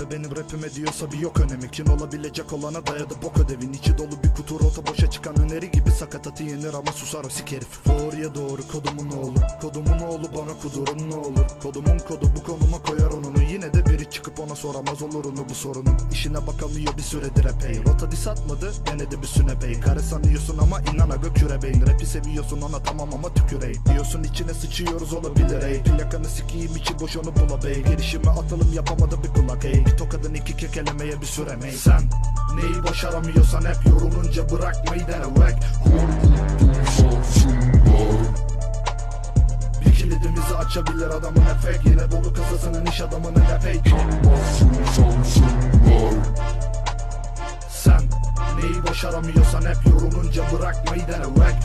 Bebe benim rapime diyorsa bir yok önemi. Kin olabilecek olana dayadı bok ödevin. İçi dolu bir kutu rota boşa çıkan öneri gibi Sakatatı yenir ama susar o sik herif. Doğruya doğru kodumun oğlu. Kodumun oğlu bana kudurun ne olur. Kodumun soramaz olur onu bu sorunun? İşine bakamıyor bir süredir epey. Rota dis atmadı denedi bir süne bey. Kare sanıyorsun ama inan aga küre beyin Rapi seviyorsun ona tamam ama tükürey. Diyorsun içine sıçıyoruz olabilir ey. Plakanı sikiyim içi boş onu bula bey. Girişime atılım yapamadı bir kulak ey. Bir tokadın iki kekelemeye bir süremey Sen neyi başaramıyorsan hep yorulunca bırakmayı dene vek Bir kilidimizi açabilir adamın efek Yine dolu kasasının iş adamının epey Sen neyi başaramıyorsan hep yorulunca bırakmayı dene vek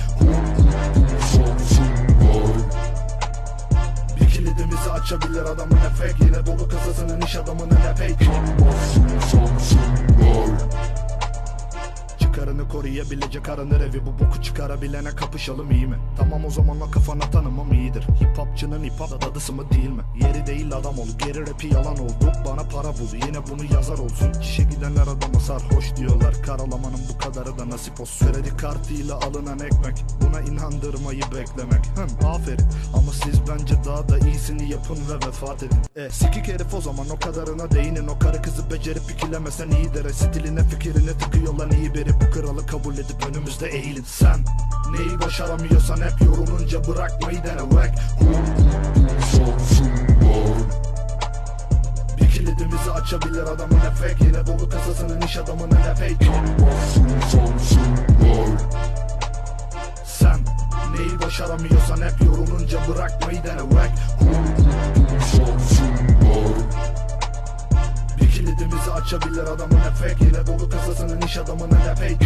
Bir kilidimizi açabilir adamın efek Yine dolu kasasının iş adamının Çıkarını koruyabilecek aranır evi. Bu boku çıkarabilene kapışalım iyi mi? Tamam o zaman o kafana tanımam iyidir. Hip hopçının hip hop dadısı mı değil mi? Yeri değil adam ol. Geri rapi yalan oldu Bana para bul. Yine bunu yazar olsun. Çişe gidenler adama sarhoş diyorlar. Karalamanın bu kadarı da nasip olsun. Kredi kartıyla alınan ekmek Buna inandırmayı beklemek. Hım aferin. Ama siz bence daha da iyisini yapın ve vefat edin. E sikik herif o zaman o kadarına değinin. O karı kızı becerip ikilemesen iyidir. E, Stiline fikrine tıkıyorlar. İyi biri Bu kralı kabul edip önümüzde eğilin Sen neyi başaramıyorsan hep yorulunca bırakmayı dene vek Bir kilidimizi açabilir adamın efek Yine dolu kasasının iş adamının epey Sen neyi başaramıyorsan hep yorulunca bırakmayı dene vek açabilir adamın efek Yine dolu kasasının iş adamının epey